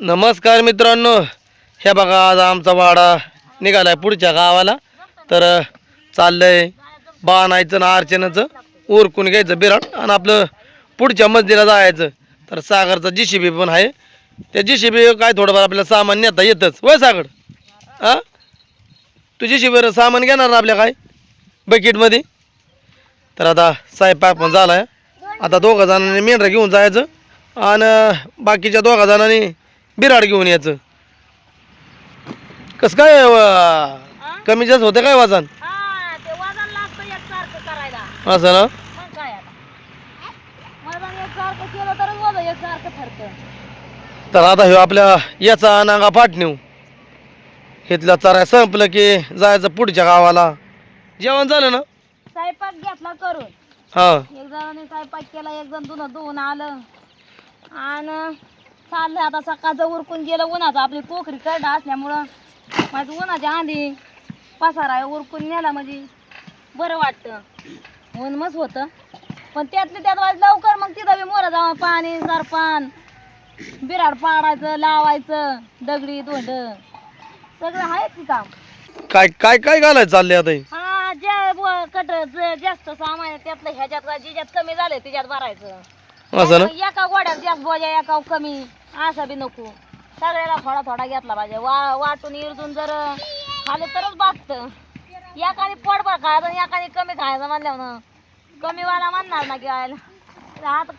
नमस्कार मित्रांनो. हे बघा आज आमचा वाडा निघाला आहे पुढच्या गावाला. तर चाललं चाललंय बाणायचं ना अर्चनाचं उरकून घ्यायचं बिराड आणि आपलं पुढच्या मस्जिदला जायचं. तर सागरचा जी बी पण आहे. त्या जी बी काय थोडंफार आपल्याला सामान नेता येतच. वय सागर? हां तू जी बी सामान घेणार ना आपल्या काय? बकेटमध्ये? तर आता स्वयंपाक पण झाला आहे आता दोघं जणांनी मेंढरा घेऊन जायचं. आणि बाकीच्या दोघा जणांनी बिराड घेऊन यायचं. कसं काय व- कमी जास्त होतं काय वजन? हा ते वजन लागतं एकसारखं करायला. असं ना? मग काय आता? वजन एकसारखं केलं तरच वजन एकसारखं ठरतं. तर आता ह्यो आपल्या याचा नांगा फाटणीव इथला चराय संपलं की जायचं पुढच्या गावाला. जेवण झालं ना? स्वयंपाक घेतला करून. हां. एक जणांनी स्वयंपाक केला एक जण धुणं धुवून आलं. आणि चाललं आता सकाळचं उरकून गेलं उन्हाचं आपली पोखरी कडा असल्यामुळं माझं उन्हाच्या आधी पसारा उरकून नेला म्हणजे बरं वाटतं. ऊन मस्त होतं. पण त्यातले त्यात वाज लवकर मग तिथं बी मोरा जावं पाणी सरपान बिराड पाडायचं लावायचं दगडी दोंड सगळं आहे की काम. काय काय काय घालायचं चाललंय आता हे? हा ज्या ब- कट ज- जास्त सामान आहे त्यातलं ह्याच्यात ज्याच्यात कमी झालंय त्याच्यात भरायचं. असं ना? एका गोड्यात जास्त बोजा एका कमी. असं बी नको. सगळ्याला थोडा थोडा घेतला पाहिजे. वा वाटून इरजून जर खाल्लं तरच बागत एकाने पोटभर खायचं आणि एकाने कमी खायचं म्हणल्यावर ना. कमी वाला म्हणणार ना घ्यायला आता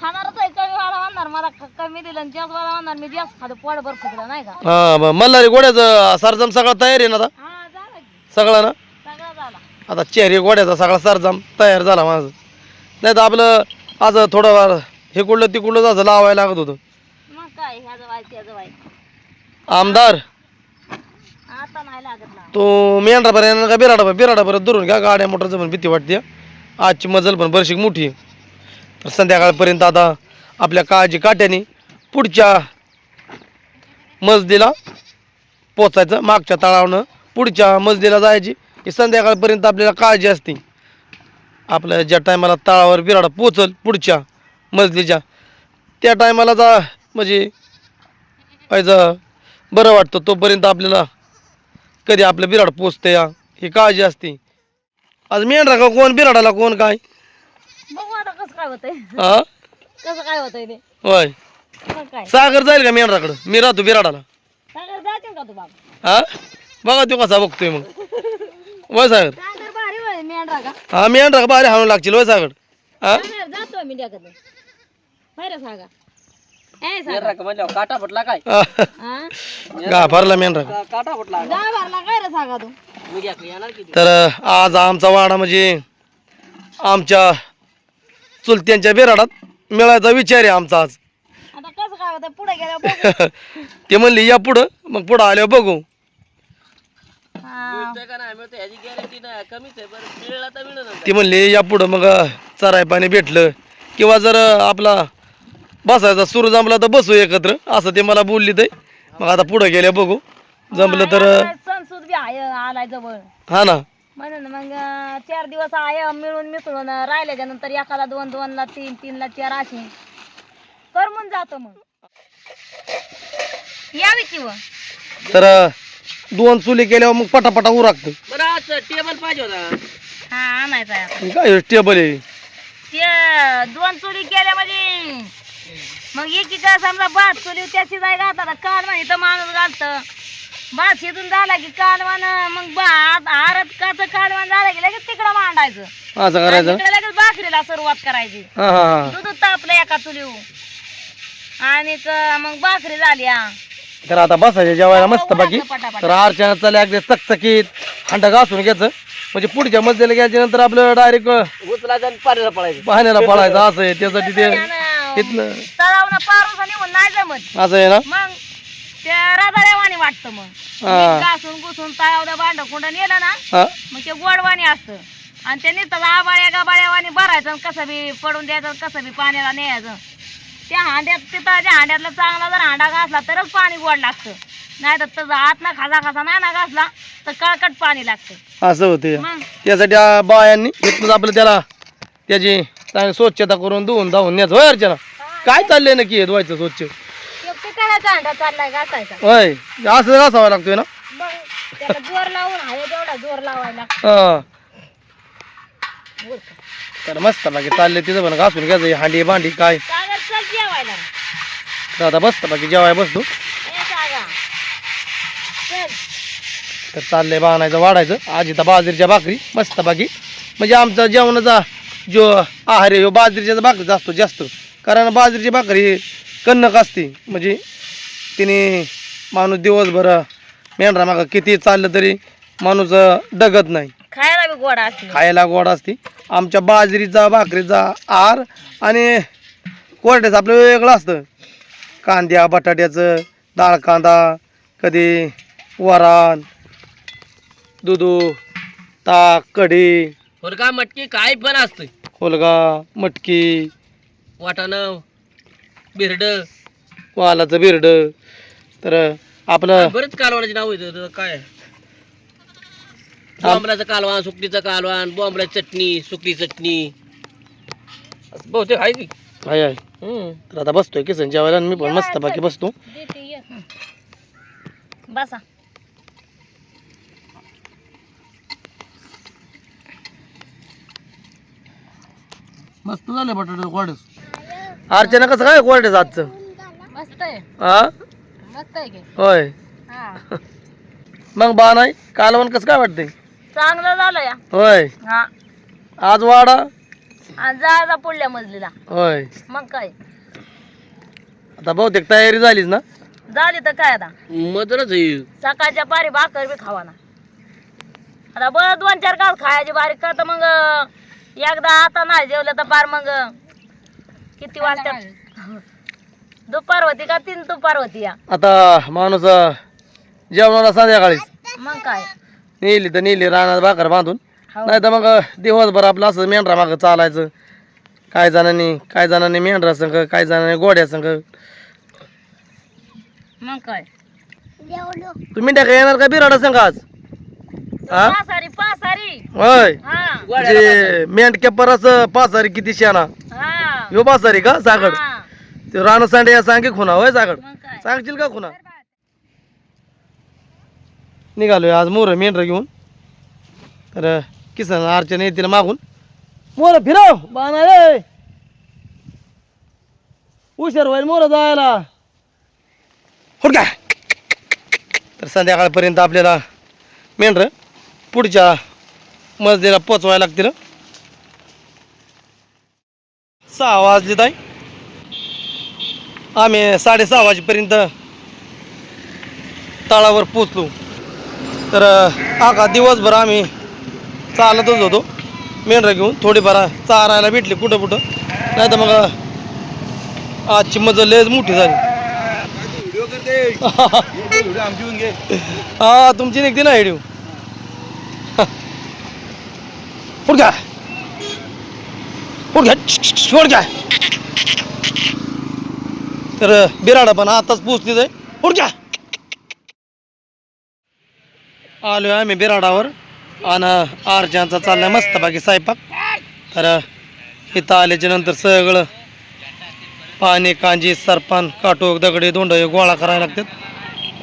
खाणारच आहे कमी वाला म्हणणार. मला क- कमी दिलं आणि जास्त वाला म्हणणार मी जास्त खातो पोटभर फुगलं नाही का? हां मग मल्हारी गोड्याचं सरजम सगळा तयार आहे ना आता? हा झालं की. सगळा ना? सगळं झाला. आता चेहरे गोड्याचा सगळा सरजम तयार झाला माझं. नाही तर आपलं आज थोडं हे कुठलं तिकडलं असं लावायला लागत होतं. मग काय ह्याचं व्हायचं त्याचं व्हायचं आमदार? आता नाही लागत ना. तो मेंढरापर्यंत का बिराडा बिराडापर्यंत दुरून घ्या गाड्या मोटरचं पण भीती वाटते. आजची मजल पण बरीचशी मोठी आहे. तर संध्याकाळपर्यंत आता आपल्या काळजी काट्याने पुढच्या मजदीला पोचायचं मागच्या तळावनं पुढच्या मजदीला जायची. ही संध्याकाळपर्यंत आपल्याला काळजी असते. आपल्या ज्या टायमाला तळावर बिराडा पोचल पुढच्या मजलीच्या त्या टायमाला जा म्हणजे पाहिजे बरं वाटतं तोपर्यंत आपल्याला कधी आपलं बिराड पोचते या ही काळजी असते. आज मेंढरा का कोण? बिराडाला कोण काय? बघू आता कसं काय होतंय. हा? कसं काय होतंय ते. होय. मग काय? सागर जाईल का मेंढराकडं? मी राहतो बिराडाला. का तू बाबा? हा? बघा तो कसा बघतोय मग. वय सागर सागर भारी वळ मेंढरा का हा मेंढरा का बाहेर हाणून लागतील वय सागर. हा? सागर जातो मी बरं ए काटा फुटला काय? हा. गा भरला मेंढरा काटा फुटला? जा भरला काय रे सागा तू? मी घेतली येणार किती तर आज आमचा वाडा म्हणजे आमच्या चुलत्यांच्या बिराडात मिळायचा विचार आहे आमचा आज. आता कसं काय पुढे गेल्यावर बघू. ते म्हणले या पुढं. मग पुढं आल्यावर बघू. का नाही मिळतं. ह्याची गॅरंटी नाही कमीच आहे बरं. मिळला तर मिळणार ती म्हणली या पुढं मग चराय पाणी भेटलं. किंवा जर आपला बसायचा सूर जमला तर बसू एकत्र. असं ते मला बोलली ते. मग आता पुढं गेल्या बघू. जमलं तर आता सणसूद बी आहे आलाय जवळ. हा ना. म्हणून मग चार दिवस आहे मिळून मिसळून राहिल्याच्या नंतर एखादा दोन दोन ला तीन तीन ला चार अशी करमून जातो मग. यावी की व? तर दोन चुली केल्यावर मग पटापटा उरागतं बरं आज टेबल पाहिजे होता. हा आणायचं आहे. आता. काय टेबल आहे? ते दोन चुली केल्या म्हणजे. मग एकीकडे समजा भात चुली त्याची जाय घालतात काल म्हणे तर माणूस घालतं. भात शिजून झाला की कालवान मग भात आरत काच कालवान झालं की लगेच तिकडं मांडायचं. असं करायचं? तिकडे लगेच भाकरीला सुरुवात करायची. हा हा हा. दूध तापलं एका चुलीवर. आणि क- मग भाकरी झाली हा. तर आता बसायचं जेवायला मस्त बाकी. तर अर्चना चालल्या अगदी चकचकीत हंडा घासून घ्यायचं. म्हणजे पुढच्या मजल्याला घ्यायच्या नंतर आपलं डायरेक्ट उचलायचं आणि पाण्याला पडायचं. पाण्याला पडायचं असं आहे. त्यासाठी ते नाही जमत. असं आहे ना? मग ते वाटतं मग. हा. घासून घुसून तळावलं भांड कुंड नेलं ना हा. मग ते गोडवाणी असतं. आणि ते आबाळ्या भरायचं आणि कसं बी पडून द्यायचं आणि कसं बी पाण्याला न्यायचं. त्या हांड्यात त्या हांड्यातला चांगला जर हांडा घासला तरच पाणी गोड लागतं. नाही तर आत ना खासा खासा नाही ना घासला तर कळकट पाणी लागतं. असं होते. मग? त्यासाठी आ बायांनी इथनं आपलं त्याला त्याची चांगली स्वच्छता करून धुवून धावून न्यायचं. होय अर्चना? काय चाललंय नक्की हे धुवायचं स्वच्छ? चाललाय घासायचा. होय. असं घासावं लागतोय ना? मग त्याला जोर लावून हवे तेवढा जोर लावायला हा. तर मस्त बाकी चालले तिथं पण घासून घ्यायचं. हांडी भांडी काय? सागर चल जेवायला. तर आता बसतं बाकी जेवाय बसतो ए सागा चल. तर चाललंय बाणायचं वाढायचं. आजी तर बाजरीच्या भाकरी मस्त बाकी म्हणजे आमचा जेवणाचा जो आहार आहे ह्यो बाजरीच्या भाकरीचा असतो जास्त. कारण बाजरीची भाकरी कन्नक असते. म्हणजे तिने माणूस दिवसभर मेंढरा मागं किती चाललं तरी माणूस डगत नाही. खायला बी गोडा असते. खायला गोड असते. आमच्या बाजरीचा भाकरीचा आहार आणि कोरड्याचं आपलं वेगळं असतं. कांद्या बटाट्याचं डाळ कांदा कधी वरण दुधू ताक कढी. का मटकी काय पण असतंय. कोलगा मटकी. वाटाणं बिरड. वालाचं बिरड. तर आपलं बरेच कालवानाचे नाव येतं काय? बॉम्बलाचं कालवान सुकटीचं कालवान बॉम्बलाची चटणी सुकटी चटणी. असं बहुतेक आहे की आहे आहे. हम्म. तर आता बसतोय किसन जेवायला आणि मी पण मस्त बाकी बसतो. बसा. मस्त झालं बटाटा कोरडेस अर्चना कसं काय कोरडेस आजचं? मस्त आहे. हा मस्त आहे की. होय. हा. मग बा नाही कालवण कसं काय वाटतंय? चांगलं झालं या. होय. हा. आज वाडा? आणि जा जा पुढल्या मजलीला. होय. मग काय? आता बहुतेक तयारी झालीच ना? झाली तर काय आता? आहे. सकाळच्या पारी भाकर बी खावा ना आता बरं दोन चार काल खायची बारीक का तर मग अं, एकदा आता नाही जेवलं तर पार मग अं, किती वाजतात दुपार होती का तीन दुपार होती या? आता माणूस अं, जेवणाला संध्याकाळीच. मग काय? नेली तर नेली रानात भाकर बांधून. हो. नाही तर मग दिवसभर आपलं असं मेंढरा मागं चालायचं. काय जणांनी काय जणांनी मेंढरा संघ काय जणांनी गोड्या संघ. मग काय? तुम्ही टाका येणार का बिराडा संघ आज? हा पासारी पासारी. होय. हा. म्हणजे मेंढक्या परस पासारी किती शाना हा. ह्यो पासारी का? सागड. ते रान सांडे सांगे खुना होय सागड मग काय? सांगशील का खुना निघालोय आज मोर मेंढर घेऊन. तर किसन अर्चना येतील मागून. मोर फिरव बाणा रे. उशीर होईल मोर जायला. हो तर संध्याकाळपर्यंत आपल्याला मेंढर पुढच्या मजलीला पोचवायला लागतील. सहा वाजले ताई. आम्ही साडेसहा वाजेपर्यंत तळावर पोचलो. तर आका दिवसभर आम्ही चालतच होतो. मेंढरा घेऊन थोडीफार चारायला भेटली कुठं कुठं. नाही तर मग आजची मजा लयच मोठी झाली. हा तुमची निघते ना व्हिडिओ पुढच्या घ्या. पुढ घ्या. तर बिराडा पण आताच पोचली जाय पुढ घ्या आलोय आम्ही बिराडावर. आणि अर्जांचा चाललाय मस्त बाकी स्वयंपाक. तर इथं आल्याच्यानंतर सगळं पाणी कांजी सरपान काटोक दगडे दोंड गोळा करायला लागतात.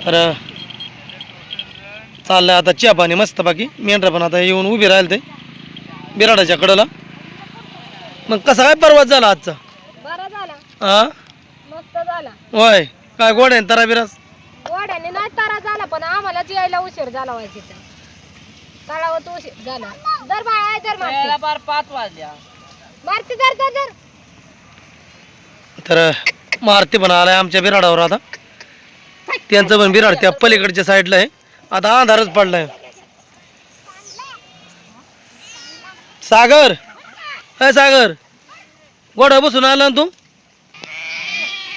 तर चाललंय आता चहा पाणी मस्त बाकी मेंढरा पण आता येऊन उभी राहील ते बिराडाच्या कडला. मग कसा काय परवाच झाला आजचा? हा होय. काय गोड आहे तरा बिरास गोड्याने नाही तारा झाला पण आम्हाला यायला उशीर झाला व्हायची तर तळावत उशीर झाला. दर बाळा दर पार पाच वाजल्या. मारती दर दर दर. तर मारुती पण आलाय आमच्या बिराडावर आता. त्यांचं पण बिराड त्या पलीकडच्या साईडला आहे. आता अंधारच पडलाय. सागर! अय सागर! गोडा बसून आला ना तू?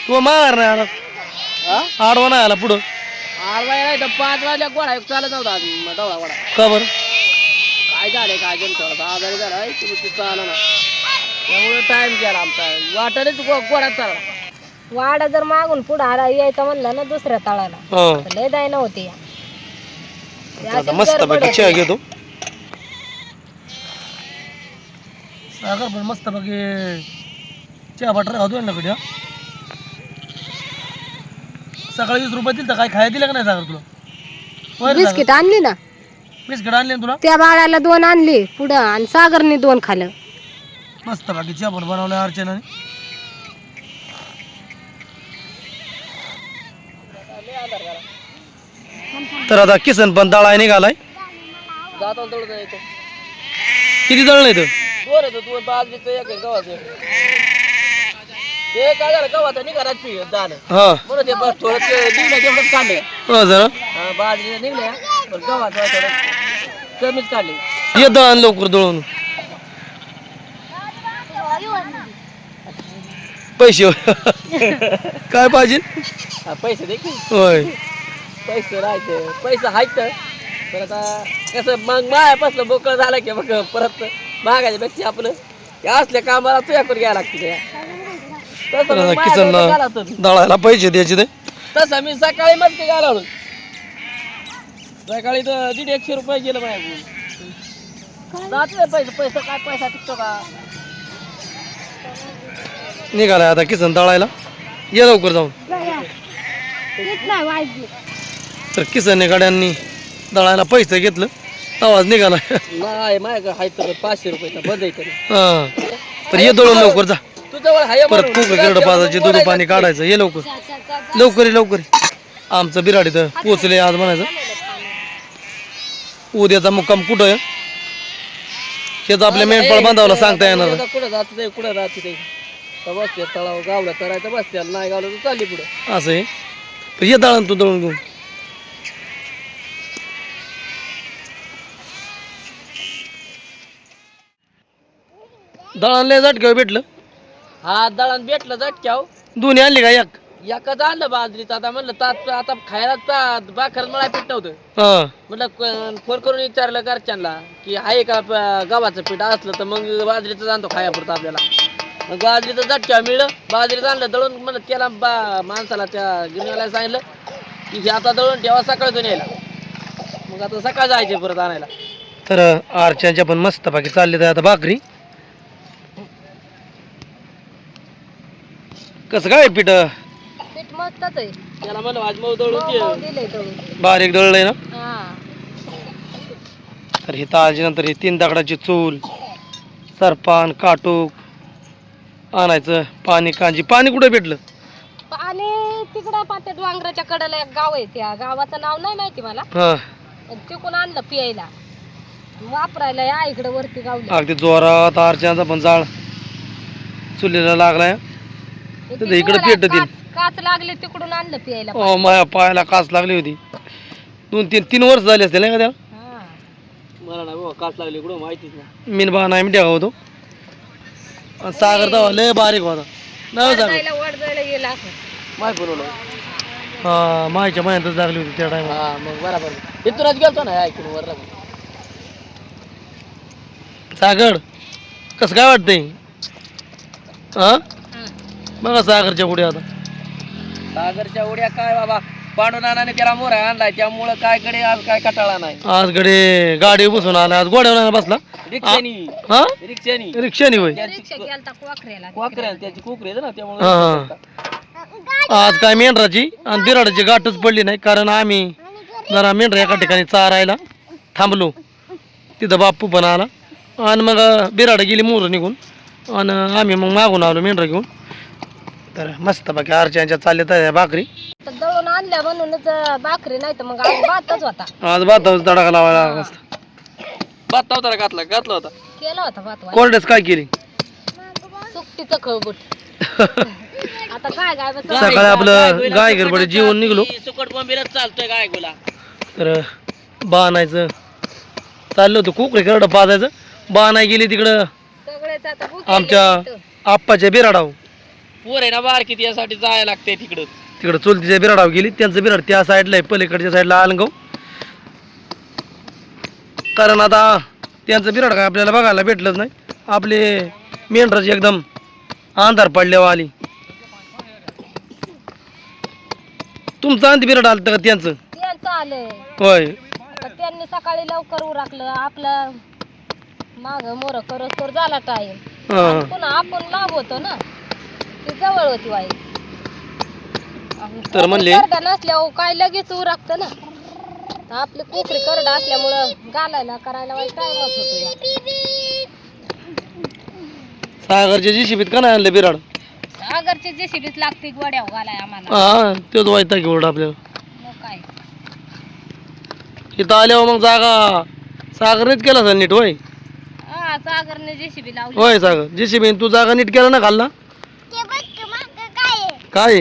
तू मार नाही आला आडवा नाही आला पुढं. वाजल्या इथं पाच वाजल्या गोळा एक चालत नव्हता दवळा गोळा. का बरं? काय झालंय काय जण थोडासा आजारी झाला तिथं आला ना. त्यामुळे टाइम गेला आमचा. वाटानेच गोळा चालला. वाडा जर मागून पुढे आला यायचं म्हणलं ना दुसऱ्या तळाला. हो. तर लय दाय नव्हती. आता मस्त होती. चहा घेतो. पण मस्त बाकी चहा बटर खातोय ना कधी सकाळी वीस रुपये दिल तर काय खायला दिलं का नाही सागर तुला? बिस्किट आणली ना? बिस्किट आणले ना तुला? त्या बाळाला दोन आणली पुढं आणि सागरने दोन खाल्लं. मस्त बाकी चहा पण बनवलं अर्चनाने. तर आता किसन पण दळाय निघालाय. जातो येतो. किती दळलं इथं? दोन येतो दोन बाजरीचं एक गव्हाचं एक. ते काय झालं? गव्हाचं निघाला पी दान? हा. म्हणून ते बस थोडं ते निघलं तेवढंच काढलं. हो जरा. हा, बाजरीचं निघल्या पण गव्हाचं थोडं कमीच काढले. ये दळण लवकर दळून. पैसे. काय पाहिजे? हा, पैसे दे की. होय. पैसे राहायचे. पैसे आहेत पण आता कसं मग मायापासलं मोकळं झालं की मग परत मागायच्या पेक्षा आपलं हे असल्या कामाला तुझ्याकडे घ्यायला लागते त्या. तसं मग. दळायला पैसे द्यायचे ते. तसं मी सकाळी मस्त घालवलं सकाळी तर दीड एकशे रुपये गेलं माझ्याकडून. जाते पैसे पैसे काय पैसा टिकतो का? निघालाय आता किसन दळायला. ये लवकर जाऊन. तर किसनने गाड्यांनी दळायला पैसे घेतलं. आवाज निघाला. नाही माझ्याकडे तर पाचशे रुपये बंद आहे तरी. हा. तर ये दळून लवकर जा. तू जवळ परत खूप गिरड पाजायचे दूध पाणी काढायचं. ये लवकर. लवकर ये लवकर ये. आमचं बिराड इथं पोचले आज म्हणायचं. उद्याचा मुक्काम कुठं आहे? शेत आपल्या मेंढपाळ बांधावला सांगता येणार नाही. कुठं जात कुठं जात ते तर बसते तळाव गावला करायचं बसते. नाही गावलं तर चालली पुढं. असं आहे. ये दळण तू दळून घेऊन. दळण लय झटक्यावर भेटलं. हा दळण भेटलं झटक्याव दोन्ही आणली का एक? एकच आणलं बाजरीचं. आता म्हणलं तात आता खायला भाकर मला पीठ नव्हतं. हा. म्हटलं क- फोन करून विचारलं घरच्यांना की आहे का प- गव्हाचं पीठ असलं तर मग बाजरीचं आणतो खायापुरतं आपल्याला. मग बाजरीचं झटक्या मिळलं. बाजरीचं आणलं दळून म्हणलं त्याला बा माणसाला त्या गिरणीवाल्याला सांगितलं की हे आता दळून ठेवा सकाळचं यायला. मग आता सकाळ जायचे परत आणायला. तर आरच्यांच्या पण मस्त बाकी चालले तर आता भाकरी. कसं काय पीठ? पीठ मस्तच आहे. त्याला मऊ दळून मऊ दे. मऊ दिलंय दळून. बारीक दळलंय ना? हा. तर हे ताजी नंतर हे तीन दगडाची चूल सरपान काटूक आणायचं पाणी कांजी. पाणी कुठे भेटलं? आणि तिकडं पात्या डोंगराच्या कडेला एक गाव आहे त्या. गावाचं नाव नाही माहिती मला. हा. पण तिकडून आणलं पियायला. वापरायला या इकडे वरती गावली. अगदी जोरात आरच्यांचा पण जाळ चुलीला लागलाय. तिथं इकडं पेटत येईल. काच काच लागले तिकडून आणलं पियायला ओ माझ्या पायाला कास लागली होती. दोन तीन तीन वर्ष झाले असते नाही का त्याला? हा. मला नाही बाबा कास लागली कुठं माहितीच नाही. मीन बा नाही मिठ्या होतो. आणि सागर तर लय बारीक होता. नाही हो सागर. वडजायला वडजायला येईल असं. माहिती बरोबर हा मायच्या महिन्यातच लागली होती त्या टायमा हा मग बरोबर. इथूनच गेलतो ना ऐकून वर सागर कसं काय वाटतंय? हा? बघा सागरच्या पुढे आता. सागरच्या उड्या काय बाबा? पांडुनानाने त्याला मोरा आणलाय त्यामुळं काय कडे आज काय कटाळा नाही. आज कडे गाडी बसून आला आज गोड्यावर नाही बसला. रिक्षानी. हा? रिक्षानी. रिक्षाने होय. रिक्षा गेलता कोकऱ्याला कोकऱ्या त्याची कोकरी आहे ना हा, त्यामुळे आज काय मेंढराची आणि बिराडाची गाठच पडली नाही कारण आम्ही जरा मेंढरा एका ठिकाणी चारायला थांबलो. तिथं बाप्पू पण आला. आणि मग बिराड गेली मोर निघून. आणि आम्ही मग मागून आलो मेंढरा घेऊन. तर मस्त बाकी आरच्यांच्या चालल्या त्या भाकरी. तर दळून आणल्या म्हणूनच भाकरी नाही तर मग आज भातच होता. आज भाताच तडाखा लावायला लागला असता भात नव्हता घातला घातला होता. केला होता भात काय केली? सुकटीचं खळबुट. आता काय काय बस सकाळी आपलं गाय गरबडे जेवण निघलो. सुकट बोंबीरच चालतोय गाय गुला तर बाणायचं. चाललं होतं कुकडे करडं पाजायचं. बाणाय गेली तिकडं. सगळेच आता भुकेले आमच्या. आप्पाच्या बिराडाव पोर आहे ना बारकी त्यासाठी जायला लागते तिकडं. तिकडं चुलतीच्या बिराडाव गेली त्यांचं बिराड त्या साईडला आहे पलीकडच्या साईडला आलगाव. कारण आता त्यांचं बिराड काय आपल्याला बघायला भेटलंच नाही. आपले मेंढराची एकदम अंधार पडल्यावर आली. तुमचं अंत बिराड आलं का त्यांचं? होय. त्यांनी सकाळी लवकर उराकलं आपलं माग मोर करत तर झाला टाईम हां. पुन्हा आपण लांब होतो ना. ती जवळ होती वाई तर म्हणले करडा नसल्यावर काय लगेच उरकत ना. आपली कोकरी करडा असल्यामुळं घालायला करायला वाईट टाइमच होतो या सागरच्या जीशीबीत का नाही आणलं बिराड? अगरची जेसीबीच लागते गोड्या घालाय आम्हाला. हा तोच वायता की उलट आपल्याला मग काय? इथं आल्यावर मग जागा सागरनेच केला असेल नीट होय? हा सागरने जेसीबी लावली. होय सागर. जीसीबी तू जागा नीट केला ना खाल्ला? काय?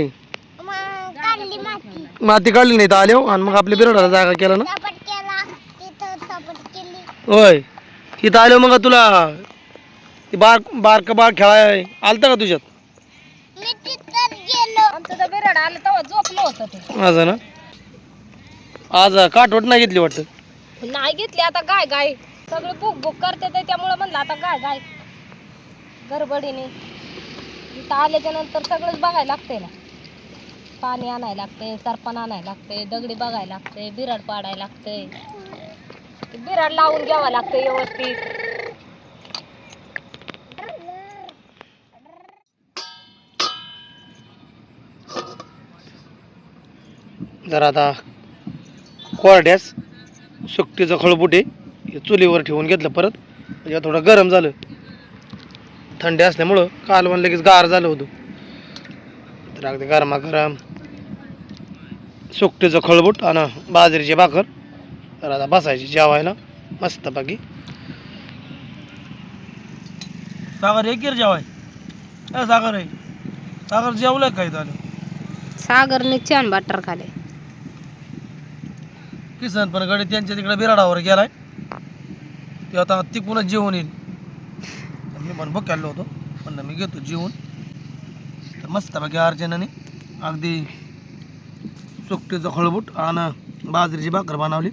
माती. काढली नाही तर आल्यावर आणि मग आपल्या बिराडाला जागा केला ना? होय. इथं आल्यावर मग तुला. ती बार बारका बाळ खेळाय आलता का तुझ्यात? आमचं तर बिराड आलं तेव्हा झोपलं होतं ते. असं ना? आज काठवट नाही घेतली वाटतं? नाही घेतली आता गाय गाय सगळे बुक बुक करते ते त्यामुळं म्हणलं आता गाय गाय गडबडीने. इथं आल्याच्यानंतर सगळंच बघायला लागतंय ना. पाणी आणायला लागतंय सरपण आणायला लागतंय दगडी बघायला लागते बिराड पाडायला लागते बिराड लावून घ्यावं लागतंय व्यवस्थित. जरा आता कोरड्यास सुकटीचं खळबुटे हे चुलीवर ठेवून घेतलं परत म्हणजे थोडं गरम झालं थंडी असल्यामुळं कालवण लगेच गार झालं होतं. तर अगदी गरमा गरम सुकटीचं खळबूट आणि बाजरीची भाकर. तर आता बसायची जेवायला मस्तपैकी. सागर एक जेवाय? सागर आहे सागर जेवलं काय झालं सागरने छान बटर खाले. किसन पण गडी त्यांच्या तिकडे बिराडावर गेलाय. ते आता तिकूनच जेवण येईल. मी पण बघायला होतो पण मी घेतो जेवण तर मस्त बाकी अर्चनाने अगदी सुकटीचं खळबूट आणि बाजरीची भाकर बनवली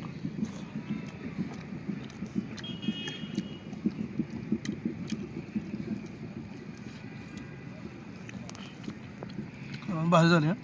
भाजी झाली हं.